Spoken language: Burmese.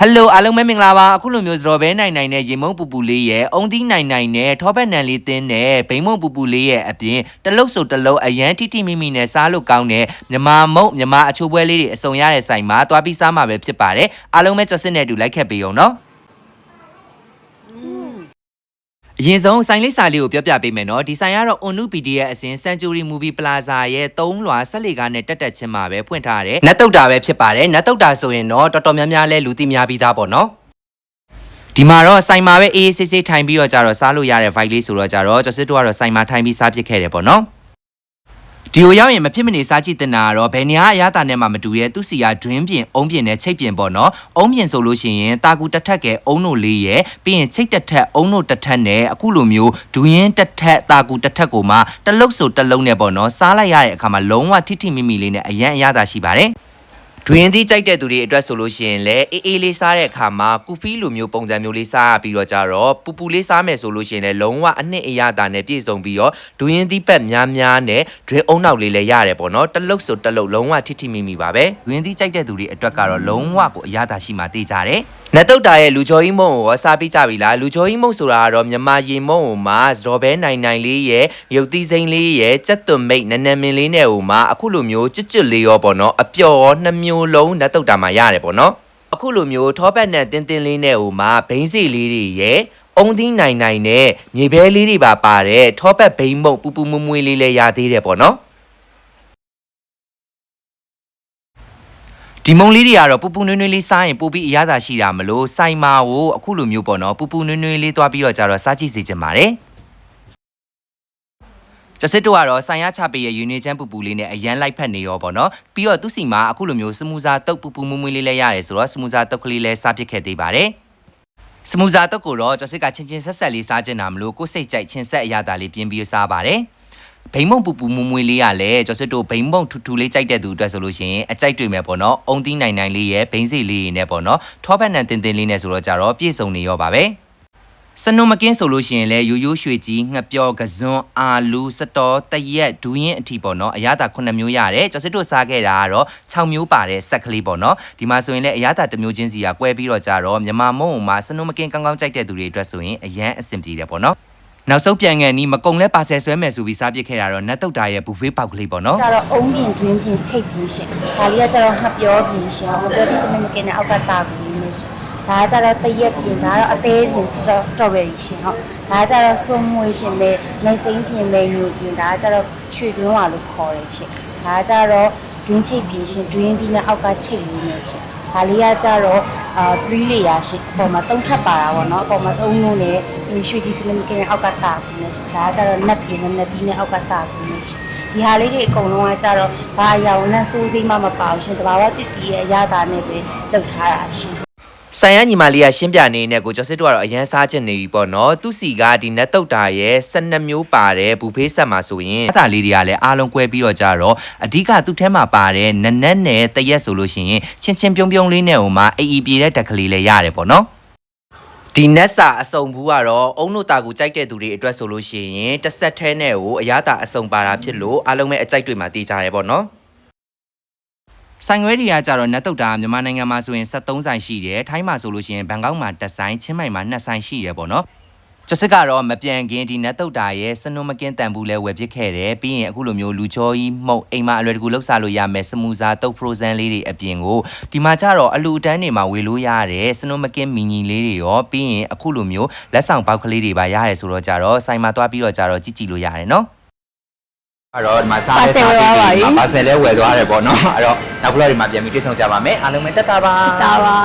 ဟယ်လိုအားလုံးပဲမင်္ဂလာပါအခုလိုမျိုးစတော်ဘဲနိုင်နိုင်နဲ့ရေမုံပူပူလေးရဲ့အုံသီးနိုင်နိုင်နဲ့ထောပတ်နံလေးတင်းနဲ့ဘိမုံပူပူလေးရဲ့အပြင်တလုတ်ဆိုတလုတ်အရန်တိတိမိမိနဲ့စားလို့ကောင်းတဲ့မြမမုံမြမအချိုးပွဲလေးတွေအစုံရတဲ့ဆိုင်မှာသွားပြီးစားမှာပဲဖြစ်ပါတယ်အားလုံးပဲကြွစစ်နဲ့အတူလိုက်ခဲ့ပေးအောင်နော် အရင်ဆုံးဆိုင်လေးစာလေးကိုပြောပြပေးမယ်နော်ဒီဆိုင်ကတော့ Onu PD ရဲ့အစဉ် Century Movie Plaza ရဲ့၃လွာဆက်လေကားနဲ့တက်တက်ချင်းမှာပဲဖွင့်ထားတယ်နတ်တုတ်တာပဲဖြစ်ပါတယ်နတ်တုတ်တာဆိုရင်တော့တော်တော်များများလဲလူသိများပြီးသားပေါ့နော်ဒီမှာတော့ဆိုင်မှာပဲအေးအေးဆေးဆေးထိုင်ပြီးတော့ကြတော့စားလို့ရတဲ့ vibe လေးဆိုတော့ကြတော့ကျော်စစ်တို့ကတော့ဆိုင်မှာထိုင်ပြီးစားဖြစ်ခဲ့တယ်ပေါ့နော် ဒီကိုရောက်ရင်မဖြစ်မနေစားကြည့်တင်တာကတော့ဘယ်နေရာအရသာနဲ့မှမတူရဲ့သူစီကဒွင်းပြင်အုံးပြင်နဲ့ချိတ်ပြင်ပေါ့နော်အုံးပြင်ဆိုလို့ရှိရင်တာကူတစ်ထက်ကဲအုံးတို့လေးရဲ့ပြီးရင်ချိတ်တစ်ထက်အုံးတို့တစ်ထက်နဲ့အခုလိုမျိုးဒူးရင်တစ်ထက်တာကူတစ်ထက်ကိုမှတစ်လုတ်ဆိုတစ်လုံးနဲ့ပေါ့နော်စားလိုက်ရတဲ့အခါမှာလုံးဝထိထိမိမိလေးနဲ့အရန်အရသာရှိပါတယ် တွင်သီးကြိုက်တဲ့သူတွေအတွက်ဆိုလို့ရှိရင်လည်းအေးအေးလေးစားတဲ့အခါမှာကူဖီလိုမျိုးပုံစံမျိုးလေးစားရပြီးတော့ကြတော့ပူပူလေးစားမယ်ဆိုလို့ရှိရင်လည်းလုံးဝအနှစ်အရသာနဲ့ပြည့်စုံပြီးတော့ဒူရင်သီးပက်များများနဲ့ဒွင်အုံနောက်လေးလည်းရတယ်ပေါ့နော်တလုတ်ဆိုတလုတ်လုံးဝထိထိမိမိပါပဲဒွင်သီးကြိုက်တဲ့သူတွေအတွက်ကတော့လုံးဝကိုအရသာရှိမှသိကြတယ်နတ်တုတ်တာရဲ့လူချိုကြီးမုံကိုရောစားပြီးကြပြီလားလူချိုကြီးမုံဆိုတာကတော့မြမရေမုံကိုမှဇော်ဘဲနိုင်နိုင်လေးရဲ့ရုပ်သီးစိမ်းလေးရဲ့ကြက်သွန်မိတ်နန်းနန်းမင်းလေးနဲ့ဟိုမှအခုလိုမျိုးကျွတ်ကျွတ်လေးရောပေါ့နော်အပျော်ရောနှမျိုးလုံးနတ်တုတ်တာမှာရတယ်ပေါ့နော်အခုလိုမျိုးထောပတ်နဲ့တင်းတင်းလေးနဲ့ဟိုမှဘိန်းစီလေးတွေရဲ့အုံသီးနိုင်နိုင်နဲ့မြေဘဲလေးတွေပါပါတယ်ထောပတ်ဘိန်းမုံပူပူမွမွေးလေးလည်းရသေးတယ်ပေါ့နော်ဒီမုံလေးတွေကတော့ပူပူနွေးနွေးလေးစားရင်ပိုပြီးအရသာရှိတာမလို့စိုင်မာကိုအခုလိုမျိုးပေါ့နော်ပူပူနွေးနွေးလေးသွားပြီးတော့ကြတော့စားကြည့်စေချင်ပါတယ် ကျစစ်တို့ကတော့ဆိုင်ရချပေးရဲ့ယူနီချမ်းပူပူလေးနဲ့အရန်လိုက်ဖက်နေရောပေါ့နော်ပြီးတော့သူစီမှာအခုလိုမျိုးစမူစာတုတ်ပူပူမွမွေးလေးလည်းရတယ်ဆိုတော့စမူစာတုတ်ကလေးလည်းစားပစ်ခဲ့သေးပါတယ်စမူစာတုတ်ကိုတော့ကျစစ်ကချင်းချင်းဆက်ဆက်လေးစားချင်တာမလို့ကိုယ်စိတ်ကြိုက်ချင်းဆက်အရသာလေးပြင်းပြီးစားပါတယ်ဘိမ့်မုံပူပူမွမွေးလေးရလဲကျော်စစ်တို့ဘိမ့်မုံထူထူလေးကြိုက်တဲ့သူအတွက်ဆိုလို့ရှိရင်အကြိုက်တွေ့မယ်ပေါ့နော်အုံသီးနိုင်နိုင်လေးရဲ့ဘိန်းစီလေးတွေနဲ့ပေါ့နော်ထောပတ်နံတင်တင်လေးနဲ့ဆိုတော့ကြတော့ပြည့်စုံနေရောပါပဲ စနုံမကင်းဆိုလို့ရှိရင်လဲရိုးရိုးရွှေကြီးငှက်ပြောကစွန်းအာလူစတော်တရက်ဒူးရင်အထီပေါ့နော်အရသာ9မျိုးရတယ်ကျော်စစ်တို့စားခဲ့တာကတော့6မျိုးပါတဲ့ဆက်ကလေးပေါ့နော်ဒီမှာဆိုရင်လဲအရသာတစ်မျိုးချင်းစီကကွဲပြီးတော့ကြတော့မြန်မာမုံမှာစနုံမကင်းကောင်းကောင်းကြိုက်တဲ့သူတွေအတွက်ဆိုရင်အရန်အဆင်ပြေတယ်ပေါ့နော်နောက်ဆုံးပြန်ကန်နီးမကုံလဲပါဆယ်ဆွဲမယ်ဆိုပြီးစားပစ်ခဲ့တာတော့နတ်တုတ်တာရဲ့ဘူဖေးပေါက်ကလေးပေါ့နော်ကျတော့အုံးပြင်တွင်းပြင်ချိတ်ပြင်ရှင်ဒါလေးကကျတော့ငှက်ပြောပြင်ရှင်ငှက်ပြောဒီစနစ်မကင်းတဲ့အောက်ကတာဘူးလေးရှင် ဒါကကျတော့တရက်ပြင်ဒါကတော့အသေးပြင်စတော့စတော်ဘယ်ရီရှင်ဟုတ်ဒါကကျတော့စွန်မွေရှင်နဲ့မိတ်စိမ်းပြင်မဲ့ညူပြင်ဒါကကျတော့ရွှေတွင်းဝါလို့ခေါ်တယ်ရှင်ဒါကကျတော့တွင်းချိတ်ပြင်ရှင်တွင်းဒီနဲ့အောက်ကချိတ်လေးနဲ့ရှင်ဒါလေးကကျတော့အာ3 layer ရှိအပေါ်မှာ၃ထပ်ပါတာပေါ့နော်အပေါ်မှာသုံးလုံးနဲ့ရွှေကြီးစနစ်မကင်းတဲ့အောက်ကတာဘူးနဲ့ရှင်ဒါကကျတော့နက်ပြင်နဲ့နက်ပြီးနဲ့အောက်ကတာဘူးနဲ့ရှင်ဒီဟာလေးတွေအကုန်လုံးကကြတော့ဘာအရာကိုနဲ့စိုးစိမ့်မှမပါဘူးရှင်တဘာဝတည်တည်ရဲ့အရာသားနဲ့ပဲလုပ်ထားတာရှင် ဆိုင်ရညီမလေးကရှင်းပြနေနဲ့ကိုကျော်စစ်တို့ကတော့အရန်စားချင်နေပြီပေါ့နော်သူစီကဒီနတ်တုတ်တာရဲ့12မျိုးပါတယ်ဘူဖေးဆက်မှာဆိုရင်အသာလေးတွေကလည်းအားလုံးကွဲပြီးတော့ကြတော့အဓိကသူ့ထဲမှာပါတယ်နနက်နဲ့တရက်ဆိုလို့ရှိရင်ချင်းချင်းပြုံးပြုံးလေးနဲ့ဟိုမှာအေးအေးပြေတဲ့တက်ကလေးလည်းရတယ်ပေါ့နော်ဒီနက်စာအစုံဘူးကတော့အုံတို့တာကိုကြိုက်တဲ့သူတွေအတွက်ဆိုလို့ရှိရင်တစ်ဆက်သေးနဲ့ကိုအရသာအစုံပါတာဖြစ်လို့အားလုံးပဲအကြိုက်တွေမှာတည်ကြရဲပေါ့နော် ဆိုင်ခွဲတွေကကြတော့နတ်တုတ်တာမြန်မာနိုင်ငံမှာဆိုရင်73ဆိုင်ရှိတယ်ထိုင်းမှာဆိုလို့ရှိရင်ဘန်ကောက်မှာတစ်ဆိုင်ချင်းမိုင်မှာ2ဆိုင်ရှိရပေါ့နော်ကျစစ်ကတော့မပြန်ခင်ဒီနတ်တုတ်တာရဲ့စနုံမကင်းတန်ဘူးလဲဝယ်ပစ်ခဲ့တယ်ပြီးရင်အခုလိုမျိုးလူချောကြီးမှုတ်အိမ်မှာအလွယ်တကူလှုပ်စားလို့ရမယ်စမူစာတုတ်ဖရိုဇန်လေးတွေအပြင်ကိုဒီမှာကြတော့အလူအတန်းတွေမှာဝယ်လို့ရတယ်စနုံမကင်းမီနီလေးတွေရောပြီးရင်အခုလိုမျိုးလက်ဆောင်ပေါက်ကလေးတွေပါရတယ်ဆိုတော့ကြတော့ဆိုင်မှာသွားပြီးတော့ကြတော့ကြည့်ကြည့်လို့ရတယ်နော် အဲ့တော့ဒီမှာစားလဲစားပြီးဒီမှာပါဆယ်လဲဝယ်သွားတယ်ပေါ့နော်အဲ့တော့နောက်ဘလော့ဒီမှာပြန်ပြီးတိတ်ဆုံကြပါမယ်အားလုံးပဲတက်တာပါဒါပါ